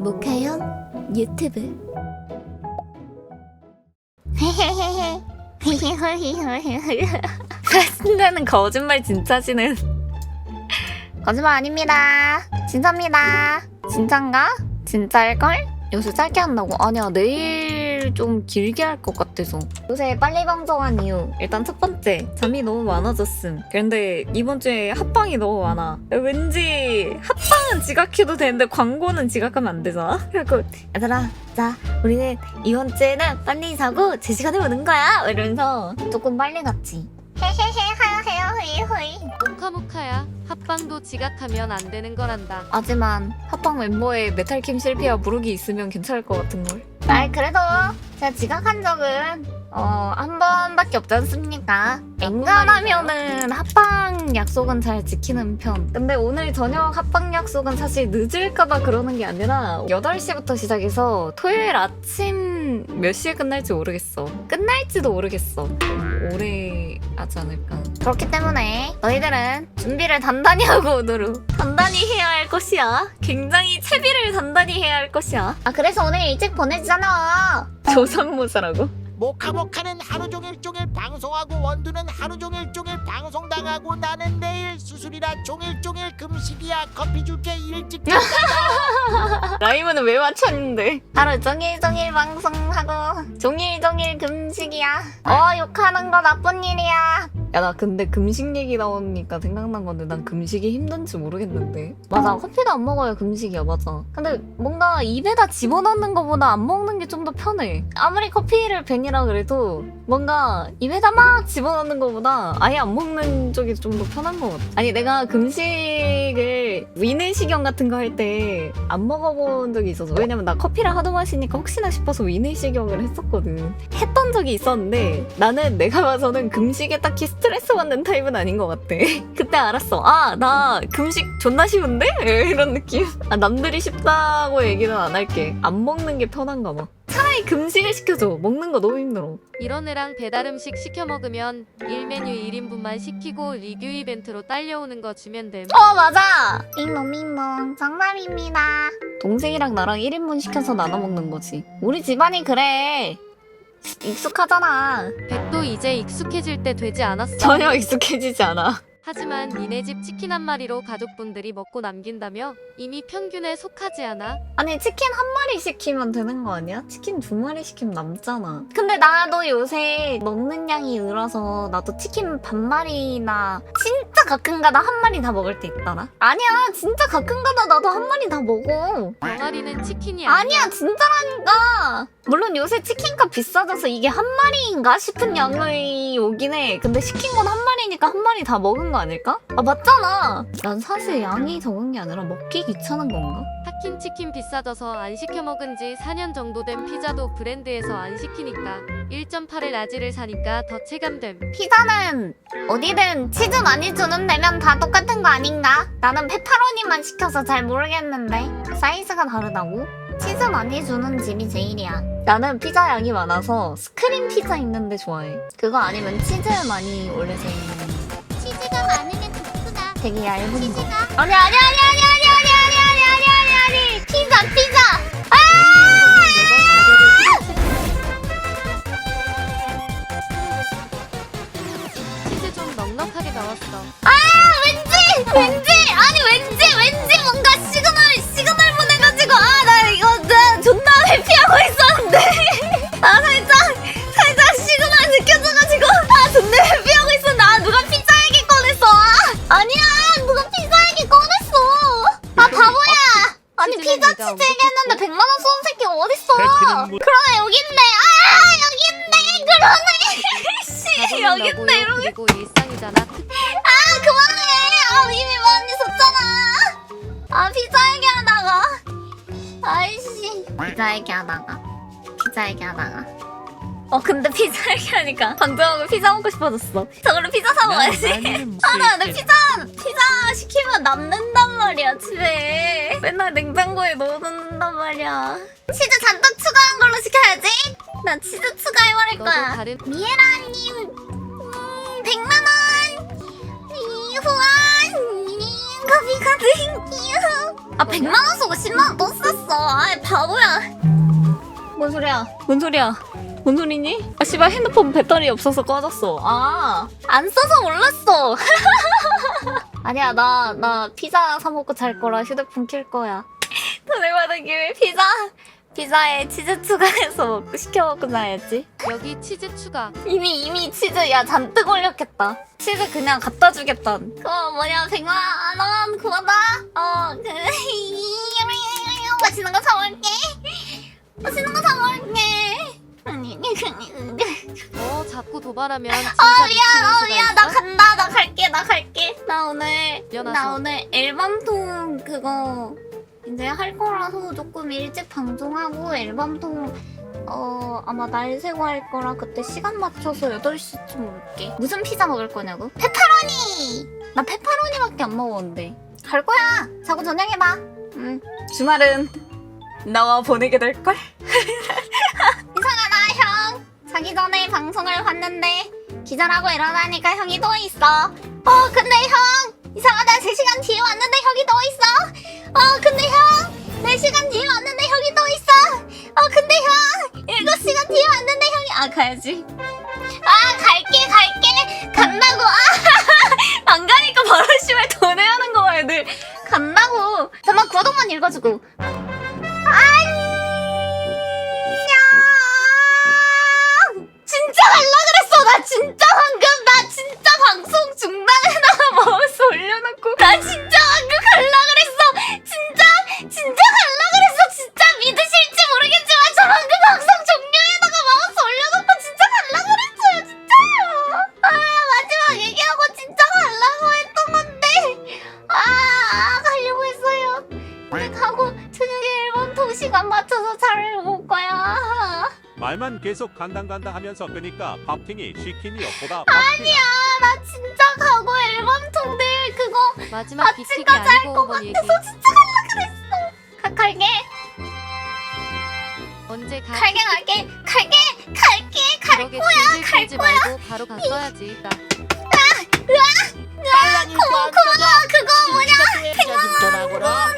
모카형 유튜브 신나는 거짓말 진짜지는 거짓말 아닙니다 진짜입니다 진짠가? 진짜일걸? 요새 짧게 한다고? 아니야 내일 좀 길게 할 것 같아서. 요새 빨리 방송한 이유. 일단 첫 번째 잠이 너무 많아졌음. 그런데 이번 주에 합방이 너무 많아. 왠지 합방은 지각해도 되는데 광고는 지각하면 안 되잖아? 그래갖고 얘들아 자 우리는 이번 주에는 빨리 자고 제 시간에 오는 거야. 이러면서 조금 빨리 갔지. 모카모카야. 합방도 지각하면 안 되는 거란다. 하지만 합방 멤버에 메탈킴 실피아 부르기 있으면 괜찮을 것 같은 걸. 아이 그래도 제가 지각한 적은 어 한 번밖에 없지 않습니까? 앵간하면은 합방 약속은 잘 지키는 편. 근데 오늘 저녁 합방 약속은 사실 늦을까봐 그러는 게 아니라 8시부터 시작해서 토요일 아침 몇 시에 끝날지 모르겠어. 끝날지도 모르겠어. 좀 오래 하지 않을까. 그렇기 때문에 너희들은 준비를 단단히 하고 오도록 단단히 해야 할 것이야. 굉장히 채비를 단단히 해야 할 것이야. 아 그래서 오늘 일찍 보내주잖아. 조선모사라고? 모카모카는 하루 종일 종일 방송하고 원두는 하루 종일 종일 방송 당하고 나는 내일 수술이라 종일 종일 금식이야 커피 줄게 일찍 라이브는 왜 맞췄는데? 하루 종일 종일 방송하고 종일 종일 금식이야. 어 욕하는 거 나쁜 일이야. 야 나 근데 금식 얘기 나오니까 생각난 건데 난 금식이 힘든지 모르겠는데. 맞아 커피도 안 먹어야 금식이야 맞아. 근데 뭔가 입에다 집어넣는 거보다 안 먹는 게 좀 더 편해. 아무리 커피를 벤이라 그래도 뭔가 입에다 막 집어넣는 거보다 아예 안 먹는 쪽이 좀 더 편한 것 같아. 아니 내가 금식을 위내시경 같은 거 할 때 안 먹어본 적이 있어서 왜냐면 나 커피를 하도 마시니까 혹시나 싶어서 위내시경을 했었거든. 했던 적이 있었는데 나는 내가 봐서는 금식에 딱히 스트레스 받는 타입은 아닌 것 같아. 그때 알았어. 아 나 금식 존나 쉬운데? 이런 느낌. 아 남들이 쉽다고 얘기는 안 할게. 안 먹는 게 편한가 봐. 차라리 금식을 시켜줘. 먹는 거 너무 힘들어. 이런 애랑 배달 음식 시켜 먹으면 1메뉴 1인분만 시키고 리뷰 이벤트로 딸려오는 거 주면 됨 어 맞아. 밍몽밍몽 정답입니다. 동생이랑 나랑 1인분 시켜서 나눠 먹는 거지. 우리 집안이 그래. 익숙하잖아. 백도 이제 익숙해질 때 되지 않았어 전혀 익숙해지지 않아. 하지만 니네 집 치킨 한 마리로 가족분들이 먹고 남긴다며 이미 평균에 속하지 않아? 아니 치킨 한 마리 시키면 되는 거 아니야? 치킨 두 마리 시키면 남잖아. 근데 나도 요새 먹는 양이 늘어서 나도 치킨 반 마리나 진짜 가끔가다 한 마리 다 먹을 때 있더라. 아니야 진짜 가끔가다 나도 한 마리 다 먹어. 병아리는 치킨이 아니야 아니야 진짜라니까. 물론 요새 치킨값 비싸져서 이게 한 마리인가 싶은 양이 오긴 해. 근데 시킨 건 한 마리니까 한 마리 다 먹은 거 아닐까? 아 맞잖아. 난 사실 양이 적은 게 아니라 먹기 귀찮은 건가? 하킨 치킨 비싸져서 안 시켜 먹은 지 4년 정도 된 피자도 브랜드에서 안 시키니까 1.8의 라지를 사니까 더 체감됨 피자는 어디든 치즈 많이 주는 데면 다 똑같은 거 아닌가? 나는 페퍼로니만 시켜서 잘 모르겠는데 사이즈가 다르다고? 치즈 많이 주는 집이 제일이야. 나는 피자 양이 많아서 스크린 피자 있는데 좋아해. 그거 아니면 치즈 많이 올려져 있는 치즈가 많으면 좋구나 되게 얇은 거. 치즈가 아니 아니 아니 아니 피자 네가 치즈 얘기했는데 100만 원 쏜 새끼 어딨어? 그러네 여기 있네 아 여기 있네 그러네. 씨 여기 있네 이러면 그리고 일상이잖아. 아 그만해. 아 이미 많이 썼잖아. 아 피자 얘기하다가. 아이씨. 피자 얘기하다가? 피자 얘기하다가 어 근데 피자 얘기하니까 방정하고 피자 먹고 싶어졌어. 저걸로 피자 사 먹어야지. 아나 근데 피자 피자 시키면 남는단 말이야 집에. 맨날 냉장고에 넣어놓는단 말이야. 치즈 잔뜩 추가한 걸로 시켜야지. 나 치즈 추가해버릴 거야. 다른 미에라님 음, 100만원. 후원 커피카드 이후. 아 100만 원 쓰고 10만 원또 썼어. 아이 바보야. 뭔 소리야? 뭔 소리야? 뭔 소리니? 아 씨발 핸드폰 배터리 없어서 꺼졌어. 아, 안 써서 몰랐어. 아니야, 나, 나 피자 사 먹고 잘 거라 휴대폰 킬 거야. 돈을 받은 김에 피자, 피자에 치즈 추가해서 먹고 시켜 먹고 나야지. 여기 치즈 추가. 이미, 이미 치즈, 야, 잔뜩 올렸겠다. 치즈 그냥 갖다 주겠다. 그거 뭐냐, 100만 원, 그거다? 자꾸 도발하면 진짜 아 미안 어 미안. 나? 간다 나 갈게. 나 갈게. 나 오늘 연하서. 나 오늘 앨범통 그거 이제 할 거라서 조금 일찍 방송하고 앨범통 어 아마 날 새고 할 거라 그때 시간 맞춰서 8시쯤 올게. 무슨 피자 먹을 거냐고? 페퍼로니! 나 페퍼로니밖에 안 먹었는데. 갈 거야. 자고 저녁해봐. 응. 주말은 나와 보내게 될걸? 자기 전에 방송을 봤는데 기절하고 일어나니까 형이 누워 있어. 어 근데 형! 이상하다. 3 시간 뒤에 왔는데 형이 누워 있어. 어 근데 형! 4 시간 뒤에 왔는데 형이 누워 있어. 어 근데 형! 7시간 뒤에 왔는데 형이 아 가야지. 아 갈게 갈게. 간다고. 아 안 가니까 바로 씨발 더 내야 하는 거야 애들. 간다고. 잠깐 구독만 읽어주고. 안녕 진짜 갈라 그랬어. 나 진짜 방금 나 진짜 방송 중단에다가 마우스 올려놓고. 나 진짜 방금 갈라 그랬어. 진짜 진짜 갈라 그랬어. 진짜 믿으실지 모르겠지만 저 방금 방송 종료에다가 마우스 올려놓고 진짜 갈라 그랬어요 진짜요 아 마지막 얘기하고 진짜 갈라고 했던 건데. 아 가려고 했어요. 근데 가고 저녁에 앨범 통 시간 맞춰서 잘올 거야 말만 계속 간당간당 하면서 그니까 밥팅이 시키니 역보다 아니야 나 진짜 가고 앨범 통들 그거 마지막 비팅까지 할것 같아서 얘기. 진짜 갈라 그랬어 가, 갈게 언제 가? 갈게 갈게 갈게 갈게 갈 거야 갈 거야. 바로 갔어야지. 나 아, 으아! 으아! 고마워 그거 뭐냐 생각나